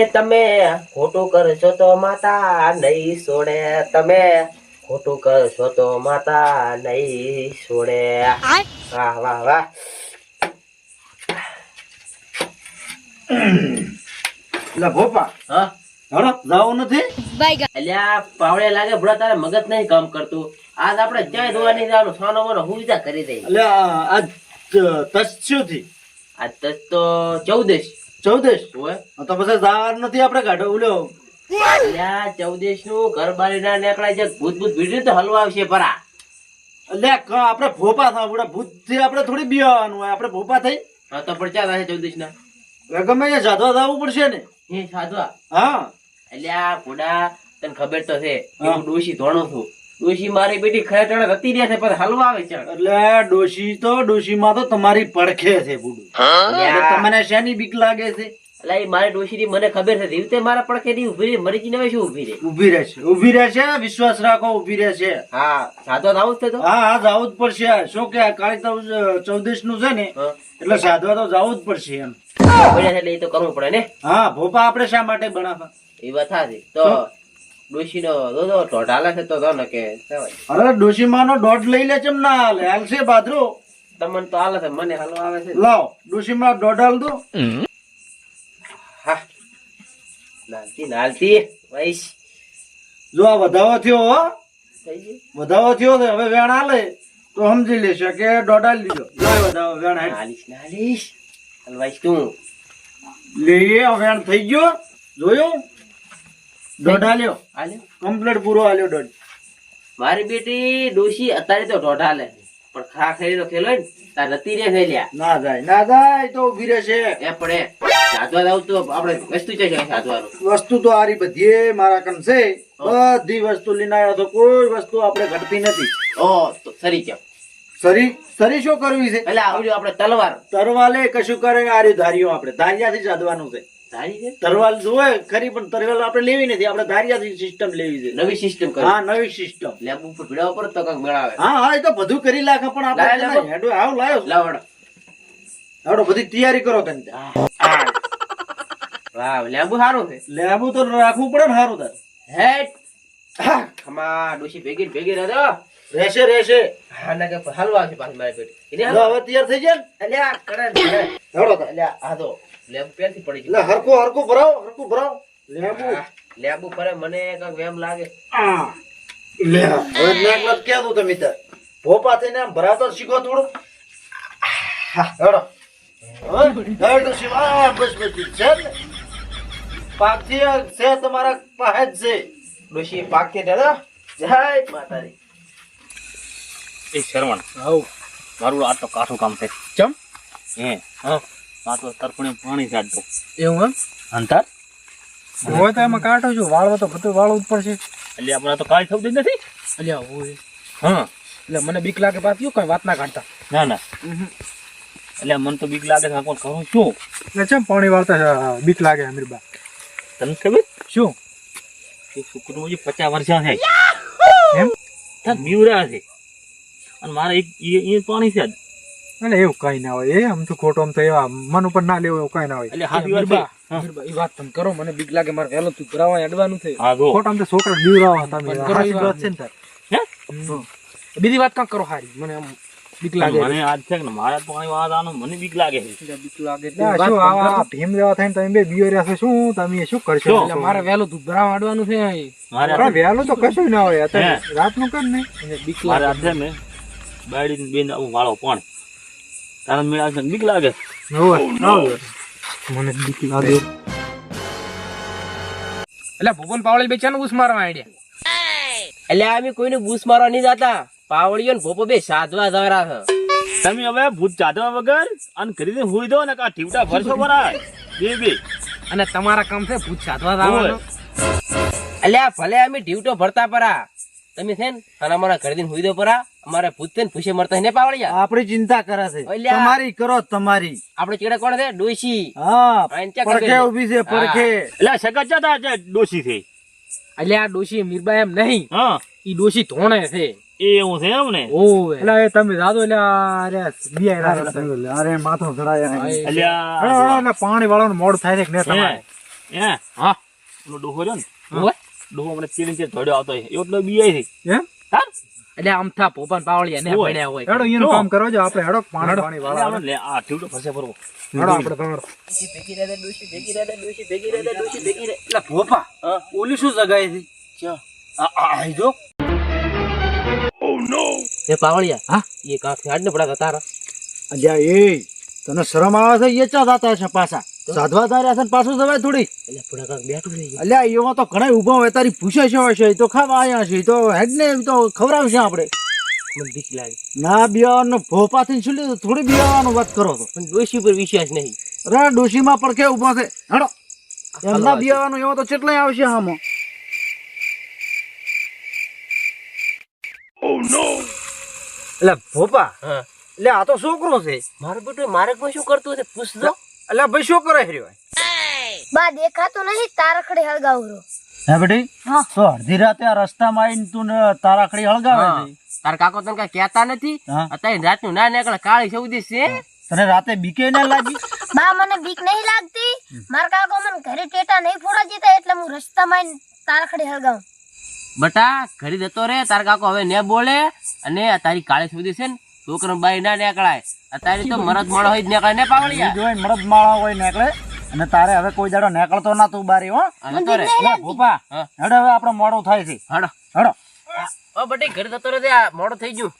એ તમે ખોટું કરશો તો માતા નહીં છોડે. તમે ખોટું કરશો તો માતા નહીં છોડે. વાહ વાહ વાહ. એટલે ભોપા હા? હળો જાવું નથી? અલ્યા પાવડે લાગે ભડા તારે મગજ નહીં કામ કરતું. આજ આપણે ક્યાંય જોવા નહીં જવાનું સોનો મોનો કરી દઈ આ આજ તસ્યું થી. આજ તો તો ચૌદશ ચૌદશ તો પછી જવાનું નથી આપણે ગાઢો ઉલ્યો. ચૌદેશનું ઘર બારી ના નીકળાય છે. ભૂત ભૂત ભીડી તો હલવા આવશે પરા. લે આપણે ભોપા થા આપણે ભૂતથી આપણે થોડી બીવાનું હોય. આપણે ભોપા થઈ? હા તો પડચા થશે ચૌદેશ ના ગમે ત્યાં જાધવા જવું પડશે ને. એ સાધવા? હા. એટલે આ ઘોડા તને ખબર તો છે. હું ડોશી ધોણો છું. ડોશી મારી બેટી ખરેખર રતી રહ્યા છે પણ હલવા આવે છે. એટલે ડોશી તો ડોશીમાં તો તમારી પડખે છે બુડું તમને શેની બીક લાગે છે? એટલે એ મારી ડોશી ની મને ખબર છે રીવતે મારા પડખે ની ઊભી રહી મરી જઈને શું ઊભી રહી? ઊભી રહેશે ઊભી રહેશે વિશ્વાસ રાખો ઊભી રહેશે હા સાધવા જાવ આવું જ તો? હા હા જવું જ પડશે. શું કે કાળી ચૌદશનું છે ને એટલે સાધવા તો જવું જ પડશે એમ. એટલે એ તો કરવું પડે ને? હા ભોપા આપણે શા માટે બનાવવા એ વાત સાચી. તો ડોશી નો દો દો છે તો દો ને કે. અરે ડોશીમાં નો દોઢ લઈ લે ચમ ના હાલે હાલશે બાદરો તમને તો હાલે છે મને હાલો આવે છે. લાવ. ડોશીમાં દોઢ હાલ દો. હા. નાલતી નાલતી. વૈશ. જો આ વધાવો થયો હો. વધાવો થયો છે હવે વેણ હાલે તો સમજી લેશે કે દોઢ હાલ દીધો. જો વધાવો વેણ હાલીશ નાલીશ નાલીશ. હલવાઈશ તું. લઈએ વેણ થઈ ગયો. જોયું? દોઢ આલ્યો કમ્પ્લીટ પૂરો આલ્યો દોઢ. મારી બેટી ડોશી અત્યારે તો ઢોઢાલે પણ ખા ખાઈ તો ખેલો ને. તાર રતી રે ખેલ્યા. ના જાય ના જાય તો ઊભી રહેશે. એ પડે સાધવા જાવ તો આપણે વસ્તુ છે સાધવાનું? વસ્તુ તો આરી બધી મારા કન છે. બધી વસ્તુ લઈને આવ્યો તો કોઈ વસ્તુ આપણે ઘટતી નથી. ઓ તો સરી કેમ સરી સરી શું કરવી છે? એટલે આવડ્યું આપણે તલવાર. તરવાલે કશું કરે આરી ધાર્યું આપણે. ધારિયાથી સાધવાનું છે. તરવાલ જોવે ખરી પણ તરવાલ આપણે લેવી નથી. આપણે ધારિયાથી સિસ્ટમ લેવી છે. નવી સિસ્ટમ કરી. હા નવી સિસ્ટમ લેબ ઉપર ભીડા ઉપર તો કંઈક મેળાવે. હા હા એ તો બધું કરી લાખે પણ આપણે હેડો આવ લાયો. લાવડ. હેડો બધી તૈયારી કરો કંઈ વાહ લેબુ સારું છે. લેબુ તો રાખવું પડે ને સારું તાર. હેટ. ખમા ડોશી ભેગી ભેગી રહેજો. રહેશે રહેશે. હા ના કે હાલવા છે પાછી મારી એને હવે તૈયાર થઈ જાય ને? અલ્યા કરે હેડો અલ્યા આ તો લેબુ પેરથી પડી ગયું હરકું હરકું ભરાવો હરકું ભરાવો. લેબુ. લેબુ ફરે મને કંઈક વેમ લાગે. લે હવે મેં તમે તાર ભોપા થઈને આમ ભરાતો શીખો થોડું. હેડો. હવે હેડો શીખ. બસ બસ છે પાકથી છે તમારા પાસે જ છે. ડોશી પાકથી ડરો જય માતાજી. એ શરવણ. હવ મારું આ તો કાઠું કામ છે. ચમ. હે. હા. આ તરફણે પાણી કાઢતો એવું એમ? અંતર હોય તો એમાં કાઢો છું વાળવા તો બધું વાળવું જ પડશે. એટલે આપણે તો કાંઈ થવું નથી? એટલે હોય. હા. એટલે મને બીક લાગે પાછું કઈ વાત ના કાઢતા? ના ના. એટલે મને તો બીક લાગે છે કોણ કરું શું એટલે ચમ પાણી વાળતા બીક લાગે અમીરબા? તને ખબર? શું? કે છોકરું પચાસ વર્ષ થાય એમ? બીવરા છે. અને મારે એક એ એ પાણી છે એટલે એવું કઈ ના હોય એ આમ તો ખોટો આમ તો એવા મન ઉપર ના લેવું એવું કઈ ના હોય. એટલે એ વાત તમે કરો મને બીક લાગે મારે વહેલો તું ભરાવા અડવાનું હા ખોટા આમ તો છોકરા બીવરાવા તમે. કરો એ વાત વાત. છે ને તાર. બીજી વાત કાંક કરો હારી મને આમ બીક લાગે. મને આજ છે કે મારે પાણી આનો મને બીક લાગે છે. બીક લાગે એટલે શું આવા ભીમ લેવા થાય તમે બે બીયો રહ્યા છો શું તમે શું કરશો? એટલે મારે વહેલો તું ભરાવા અડવાનું છે અહીં. મારે વહેલો તો કશું ના હોય અત્યારે. રાતનું કર ને. બીક લાગે આ છે. ને બાયડી બેન આવું વાળો પાણી. તારે મેં આ છે ને બીક લાગે. હોય. મને બીક લાગે. એટલે ભુવન પાવળી બેચાનું ઉસ મારવા આઈડિયા એટલે અમે કોઈને બૂસ મારવા નહીં જતા. પાવડીઓ ને ભોપો બે સાધવા જવરા છે. તમે હવે ભૂત ચાદવા વગર અને ખરીદીને હોઈ દો ને કા ઠીવડા ભરશો ભરાય બે બે. અને તમારા કામ છે ભૂત સાધવા જવાનું. એટલે ભલે અમે ઢીવટો ભરતા પરા. તમે છે ને અને અમારા ઘરે દિન હુઈ દો પરા. અમારે ભૂત ભૂસે ને મરતા ને પાવડિયા આપણી ચિંતા કરે છે. તમારી કરો તમારી. આપણે ચીકડા કોણ છે? ડોશી. હા પડખે ઊભી છે પડખે એટલે સગત જતા છે? ડોસી થઈ એટલે આ ડોશી મીરબા એમ નહીં. હા. ઈ ડોશી ધોણે છે. એ એવું છે એમ ને? ઓવે. એટલે એ તમે જાદો એટલે અરે રાખો અરે માથો ચડાય એટલે અરે પાણી વાળો મોડ થાય છે કે ને તમારે? હે. હા. ડોહો જો ને? ડોહો મને ચીડી ચીડી ધોડ્યો આવતો એવો તો બીઆઈ છે. એમ? તાર? એટલે આમ થા પોપન પાવળી ને ઓય. પડ્યા હોય. હેડો એનું કામ કરો જો આપણે હેડો પાણી પાણી વાળા આપણે લે આ ઠીવડો ફસે ભરવો હેડો આપણે તમારો એટલે પોપા ઓલી શું જગાઈ ક્યાં આ આ જો ઓ નો એ પાવળિયા હા? એ કાંક આડને ને પડા તારા. અલ્યા એ તને શરમ આવે છે? એ ચા દાતા છે પાછા. સાધવા તાર્યા છે પાછું જવાય થોડી. એટલે પડા બેઠું છે અલ્યા એવા તો ઘણા ઊભા હોય તારી પૂછે છે હોય તો ખાવા આયા છે તો હેડ ને તો ખવડાવશે આપણે. મને બીક લાગે. ના બિયાવાનું ભોપાથી શું લીધું? થોડી બિયાવાનું વાત કરો તો. પણ ડોશી પર વિશ્વાસ નહીં. રે ડોશીમાં પડખે ઊભા છે? હેડો. એમના બિયાવાનું એવો તો કેટલાય આવશે આમાં. એટલે ભોપા. હા. એટલે આ તો છોકરો છે. મારો બેટો મારે શું કરતું હશે પૂછજો. એટલે ભાઈ શું કરે રહ્યો બા દેખાતો નહીં તારખડે હળગાવરો હે બેટી? હા. તો અડધી રાતે આ રસ્તામાં આવીને તું ને તારાખડી હળગાવે છે. તાર કાકો તને કઈ કહેતા નથી. અત્યારે રાતનું ના નીકળે કાળી સૌદી છે. તને રાતે બીકે ના લાગી? બા મને બીક નહીં લાગતી. મારા કાકો મને ઘરે ટેટા નહીં ફોડા જીતા એટલે હું રસ્તામાં આઈને તારખડે હળગાવ. બટા ઘરે જતો રે તાર કાકો હવે ને બોલે અને તારી કાળી સૌદી છે ને છોકરો બાઈ ના નીકળાય. અત્યારે તો મરદ માળો હોય જ નીકળે ને પાવળિયા? જોઈ મરદ માળો હોય નીકળે. અને તારે હવે કોઈ દાડો નીકળતો ના તું બારી હો. તો ભોપા હા. હવે આપણો મોડો થાય છે. હડો. હડો. ઓ બટી ઘરે જતો રે આ મોડો થઈ ગયું.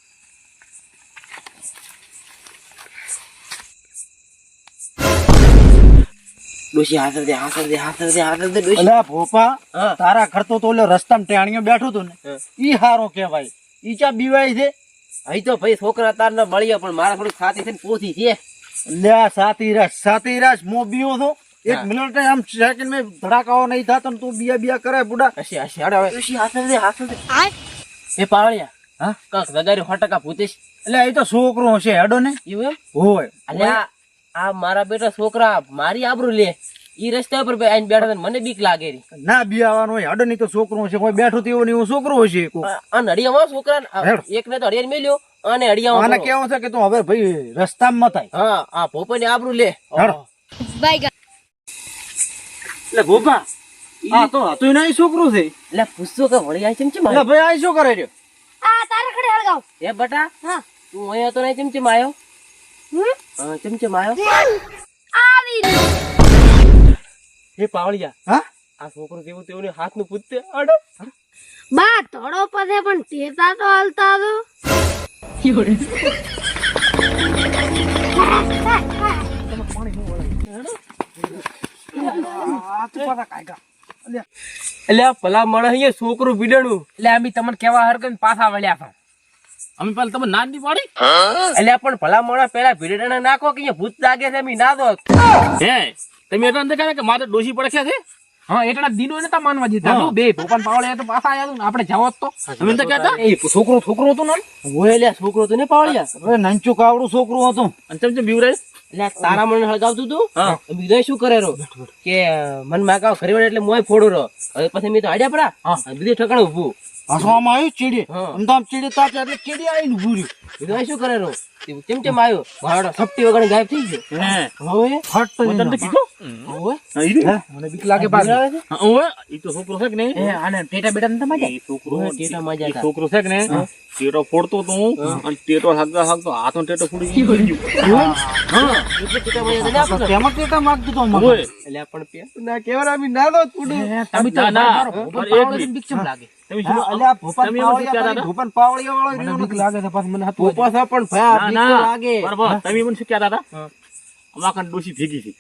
ડોશી હાથર દે હાથર દે હાથર દે હાથર દે ડોશી. અલ્યા ભોપા તારા ઘર તો રસ્તામાં ટેણીઓ બેઠું તું ને. ઈ હારો કહેવાય. ઈ ચા બીવાય છે? અહીં તો ભાઈ છોકરા તાર ને મળ્યા પણ મારા થોડી સાથી થઈને ને પોથી છે. લ્યા સાતી રાસ સાતી રાસ મો બીવો છો? એક. મિનિટ આમ સેકન્ડ મેં ધડાકાઓ નહીં થતો તું બિયા બિયા કરે બુડા. હાડો હવે. દે દે. એ પાવળિયા હા? કાંક વગાડ્યો સો ટકા એટલે એ તો છોકરો હશે હેડો ને. એવું એમ? હોય. અલ્યા આ મારા બેટા છોકરા મારી આબરૂ લે. ઈ રસ્તા પર આઈને બેઠા હતા મને બીક લાગે રી. ના બિયાવાનું હોય હેડો નહીં તો છોકરો છે કોઈ બેઠું તેવું નહીં છોકરો હશે. આ છોકરા એક ને તો અડિયાર મેલ્યો અને આને અડિયામાં કેવું છે કે તું હવે ભાઈ રસ્તામાં થાય? હા આ ને આબરૂ લે. એટલે ગોપા આ તો હતું નહીં છોકરો છે. એટલે પૂછતો કે વળી આ ચમચમ એટલે ભાઈ આ શું કરે રહ્યો આ તારખડે હળગાવ. એ બટા હા. તું અહીંયા તો નહીં ચમચમ આવ્યો હમ? હા ચમચમ આવ્યો આવી રહ્યો. હે પાવળિયા. હા? આ છોકરો જેવું તેવું હાથનું પૂછતે અડો. બા ધોળો પદે પણ તેતા તો હાલતા તો. એટલે ભલા માણસ અહીંયા છોકરું ભીડણું. એટલે અમે તમને કેવા હરકત પાછા વળ્યા હતા અમે પેલા તમે ના નથી પાડી? એટલે પણ ભલા માણસ પેલા ભીડણા નાખો કે ભૂત લાગે છે અમે ના દો. હે તમે એટલા અંદર કે મારે ડોશી પડખ્યા છે? હા એટલા દીનો ને તા માનવા દીધા હા. બે ભોપાલ પાવળે તો પાછા આયા તું આપણે જાવ તો. તમે તો કહેતા એ છોકરો છોકરો હતો ને ઓય છોકરો તો ને પાવળિયા. અરે નંચુ કાવડું છોકરો હતો. અને ચમચમ બીવરાય? એટલે તારા મને હળગાવતું તું. બીજો શું કરે રો કે મન માગાવ ઘરે એટલે મોય ફોડો રો હવે પછી મેં તો આડ્યા પડા. બીજે ઠકાણે ઉભું હસવામાં આવ્યું ચીડી. તો ચીડી તા એટલે ચીડી આવીને ઊભું રહ્યું. શું કરે રો કેમ કેમ આવ્યો? ભાડો સપટી વગર ગાયબ થઈ ગયો. હવે? ફટ તો તને કીધું? હવે? મને બીક લાગે આવે છે? ઈ તો છોકરો છે કે નહીં? આને ટેટા બેટા નતા મજા. ઈ છોકરો ટેટા મજા છોકરો છે કે ને ટેટો ફોડતો તો હું અને ટેટો હાગતા હાગતો હાથનો ટેટો ફૂડી ગયો. હા. એટલે ટેટા મજા ને આપણે. તેમાં ટેટા માગતો તો મને? એટલે પણ પેલું. ના કેવરા અમે ના દો થોડું તમે તો ના, ના, પણ એક બીક ચમ લાગે? તમે શું- અલ્યા શું પાવળિયા? ભોપાલ પાવળિયા વાળો રહ્યો નથી. લાગે છે પાછું મને હતું ભોપા છે પણ ભયા ના, બીક ના. લાગે. બરાબર. તમે મને શું કહેતા હતા? આમાં કાંઈ ભેગી છે.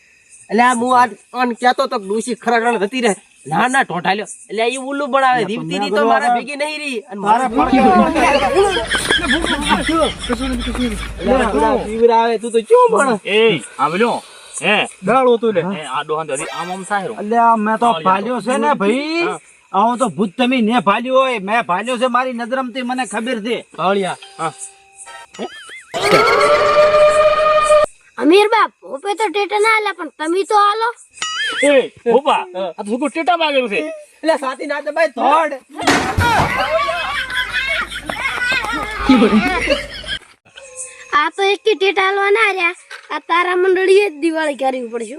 એટલે હું આજ અન કહેતો તો કે ડોશી જતી રહે. ના ના ઢોંઢાલ્યો એટલે એ ઉલ્લું બનાવે. દીપતી ની તો મારા ભેગી નહીં રહી. અને મારા આવે તું તો ચો પણ એ આવેલો હે. દાળ હતું લે. આ ડોહાન આમ આમ સાહેરો. એટલે મેં તો ભાલ્યો છે ને ભાઈ. આવું તો ભૂત તમે ને ભાલ્યો હોય. મેં ભાલ્યો છે મારી નજરમથી મને ખબર છે. પાવળિયા અમીર બાપ ભોપે તો ટેટા ના આલા પણ તમે તો હાલો એ ભોપા. આ તો છોકરો ટેટા માગેલું છે. એટલે સાથી ના દબાય ધોડ. આ તો એક ટેટા આલવા ના રહ્યા. આ તારા મંડળીએ જ દિવાળી કરવી પડશે.